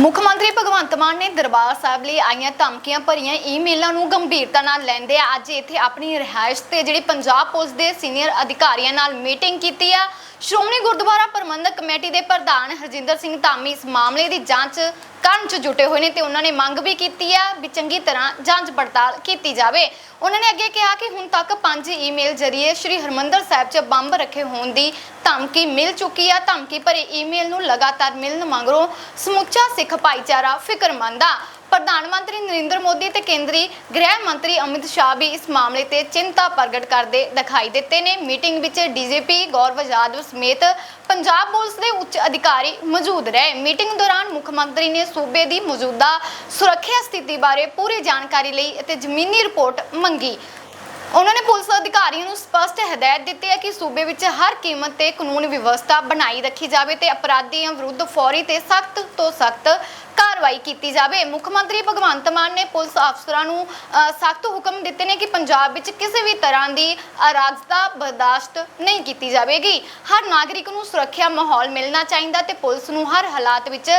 ਮੁੱਖ ਮੰਤਰੀ ਭਗਵੰਤ ਮਾਨ ਨੇ ਦਰਬਾਰ ਸਾਹਿਬ ਲਈ ਆਈਆਂ ਧਮਕੀਆਂ ਭਰੀਆਂ ਈਮੇਲਾਂ ਨੂੰ ਗੰਭੀਰਤਾ ਨਾਲ ਲੈਂਦੇ ਆ। ਅੱਜ ਇੱਥੇ ਆਪਣੀ ਰਿਹਾਇਸ਼ ਤੇ ਜਿਹੜੀ ਪੰਜਾਬ ਪੁਲਿਸ ਦੇ ਸੀਨੀਅਰ ਅਧਿਕਾਰੀਆਂ ਨਾਲ ਮੀਟਿੰਗ ਕੀਤੀ ਆ। ਸ਼੍ਰੋਮਣੀ ਗੁਰਦੁਆਰਾ ਪ੍ਰਬੰਧਕ ਕਮੇਟੀ ਦੇ ਪ੍ਰਧਾਨ ਹਰਜਿੰਦਰ ਸਿੰਘ ਧਾਮੀ ਇਸ ਮਾਮਲੇ ਦੀ ਜਾਂਚ ਕਰਨ 'ਚ ਜੁਟੇ ਹੋਏ ਨੇ ਤੇ ਉਹਨਾਂ ਨੇ ਮੰਗ ਵੀ ਕੀਤੀ ਆ ਵੀ ਚੰਗੀ ਤਰ੍ਹਾਂ ਜਾਂਚ ਪੜਤਾਲ ਕੀਤੀ ਜਾਵੇ। ਉਹਨਾਂ ਨੇ ਅੱਗੇ ਕਿਹਾ ਕਿ ਹੁਣ ਤੱਕ ਪੰਜ ਈਮੇਲ ਜ਼ਰੀਏ ਸ਼੍ਰੀ ਹਰਮੰਦਰ ਸਾਹਿਬ 'ਚ ਬੰਬ ਰੱਖੇ ਹੋਣ ਦੀ ਧਮਕੀ ਮਿਲ ਚੁੱਕੀ ਆ। ਧਮਕੀ ਭਰੇ ਈਮੇਲ ਨੂੰ ਲਗਾਤਾਰ ਮਿਲਣ ਮੰਗਰੋਂ ਸਮੁੱਚਾ ਸਿੱਖ ਭਾਈਚਾਰਾ ਫਿਕਰਮੰਦ ਆ। ਪ੍ਰਧਾਨ ਮੰਤਰੀ ਨਰਿੰਦਰ ਮੋਦੀ ਤੇ ਕੇਂਦਰੀ ਗ੍ਰਹਿ ਮੰਤਰੀ ਅਮਿਤ ਸ਼ਾਹ ਵੀ ਇਸ ਮਾਮਲੇ ਤੇ ਚਿੰਤਾ ਪ੍ਰਗਟ ਕਰਦੇ ਦਿਖਾਈ ਦਿੱਤੇ ਨੇ। ਮੀਟਿੰਗ ਵਿੱਚ ਡੀਜੀਪੀ ਗੌਰਵ ਯਾਦਵ ਸਮੇਤ ਪੰਜਾਬ ਪੁਲਿਸ ਦੇ ਉੱਚ ਅਧਿਕਾਰੀ ਮੌਜੂਦ ਰਹੇ। ਮੀਟਿੰਗ ਦੌਰਾਨ ਮੁੱਖ ਮੰਤਰੀ ਨੇ ਸੂਬੇ ਦੀ ਮੌਜੂਦਾ ਸੁਰੱਖਿਆ ਸਥਿਤੀ ਬਾਰੇ ਪੂਰੀ ਜਾਣਕਾਰੀ ਲਈ ਅਤੇ ਜ਼ਮੀਨੀ ਰਿਪੋਰਟ ਮੰਗੀ। ਉਹਨਾਂ ਨੇ ਪੁਲਿਸ ਅਧਿਕਾਰੀਆਂ ਨੂੰ ਸਪਸ਼ਟ ਹਦਾਇਤ ਦਿੱਤੀ ਹੈ ਕਿ ਸੂਬੇ ਵਿੱਚ ਹਰ ਕੀਮਤ ਤੇ ਕਾਨੂੰਨ ਵਿਵਸਥਾ ਬਣਾਈ ਰੱਖੀ ਜਾਵੇ ਤੇ ਅਪਰਾਧੀਆਂ ਵਿਰੁੱਧ ਫੌਰੀ ਤੇ ਸਖਤ ਤੋਂ ਸਖਤ ਕਾਰਵਾਈ ਕੀਤੀ ਜਾਵੇ। ਮੁੱਖ ਮੰਤਰੀ ਭਗਵੰਤ ਮਾਨ ਨੇ ਪੁਲਿਸ ਅਫਸਰਾਂ ਨੂੰ ਸਖਤ ਹੁਕਮ ਦਿੱਤੇ ਨੇ ਕਿ ਪੰਜਾਬ ਵਿੱਚ ਕਿਸੇ ਵੀ ਤਰ੍ਹਾਂ ਦੀ ਅਰਾਜਕਤਾ ਬਰਦਾਸ਼ਤ ਨਹੀਂ ਕੀਤੀ ਜਾਵੇਗੀ। ਹਰ ਨਾਗਰਿਕ ਨੂੰ ਸੁਰੱਖਿਆ ਮਾਹੌਲ ਮਿਲਣਾ ਚਾਹੀਦਾ ਤੇ ਪੁਲਿਸ ਨੂੰ ਹਰ ਹਾਲਾਤ ਵਿੱਚ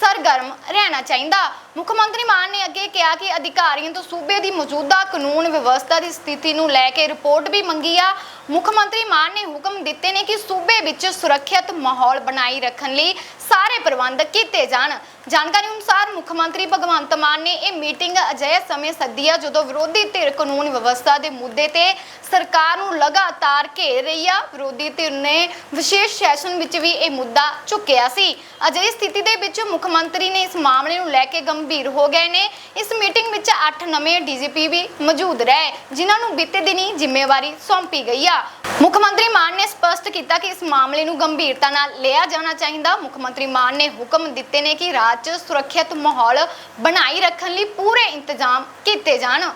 ਸਰਗਰਮ ਰਹਿਣਾ ਚਾਹੀਦਾ। ਮੁੱਖ ਮੰਤਰੀ ਮਾਨ ਨੇ ਅੱਗੇ ਕਿਹਾ ਕਿ ਅਧਿਕਾਰੀਆਂ ਤੋਂ ਸੂਬੇ ਦੀ ਮੌਜੂਦਾ ਕਾਨੂੰਨ ਵਿਵਸਥਾ ਦੀ ਸਥਿਤੀ ਨੂੰ ਲੈ ਕੇ ਰਿਪੋਰਟ ਵੀ ਮੰਗੀ ਆ। ਮੁੱਖ ਮੰਤਰੀ ਮਾਨ ਨੇ ਹੁਕਮ ਦਿੱਤੇ ਨੇ ਕਿ ਸੂਬੇ ਵਿੱਚ ਸੁਰੱਖਿਅਤ ਮਾਹੌਲ ਬਣਾਈ ਰੱਖਣ ਲਈ ਸਾਰੇ ਪ੍ਰਬੰਧ ਕੀਤੇ ਜਾਣ। ਜਾਣਕਾਰੀ ਅਨੁਸਾਰ ਮੁੱਖ ਮੰਤਰੀ ਭਗਵੰਤ ਮਾਨ ਨੇ ਇਹ ਮੀਟਿੰਗ ਅਜਿਹੇ ਸਮੇਂ ਸੱਦੀ ਆ, ਜਦੋਂ ਵਿਰੋਧੀ ਧਿਰ ਕਾਨੂੰਨ ਵਿਵਸਥਾ ਦੇ ਮੁੱਦੇ ਤੇ ਸਰਕਾਰ ਨੂੰ ਲਗਾਤਾਰ ਘੇਰ ਰਹੀ ਆ। ਵਿਰੋਧੀ ਧਿਰ ਨੇ ਵਿਸ਼ੇਸ਼ ਸੈਸ਼ਨ ਵਿੱਚ ਵੀ ਇਹ ਮੁੱਦਾ ਚੁੱਕਿਆ ਸੀ। ਅਜਿਹੀ ਸਥਿਤੀ ਦੇ ਵਿੱਚ ਮੁੱਖ ਮੰਤਰੀ ਨੇ ਇਸ ਮਾਮਲੇ ਨੂੰ ਲੈ ਕੇ ਗੰਭੀਰ ਹੋ ਗਏ ਨੇ। ਇਸ ਮੀਟਿੰਗ ਵਿੱਚ 8 ਨਵੇਂ ਡੀਜੀਪੀ ਵੀ ਮੌਜੂਦ ਰਹੇ, ਜਿਨ੍ਹਾਂ ਨੂੰ ਬੀਤੇ ਦਿਨੀ ਜ਼ਿੰਮੇਵਾਰੀ ਸੌਂਪੀ ਗਈ ਆ। ਮੁੱਖ ਮੰਤਰੀ ਮਾਨ ਨੇ ਸਪਸ਼ਟ ਕੀਤਾ ਕਿ ਇਸ ਮਾਮਲੇ ਨੂੰ ਗੰਭੀਰਤਾ ਨਾਲ ਲਿਆ ਜਾਣਾ ਚਾਹੀਦਾ। ਮੁੱਖ ਮੰਤਰੀ ਮਾਨ ਨੇ ਹੁਕਮ ਦਿੱਤੇ ਨੇ ਕਿ ਰਾਜ 'ਚ ਸੁਰੱਖਿਅਤ ਮਾਹੌਲ ਬਣਾਈ ਰੱਖਣ ਲਈ ਪੂਰੇ ਇੰਤਜ਼ਾਮ ਕੀਤੇ ਜਾਣ।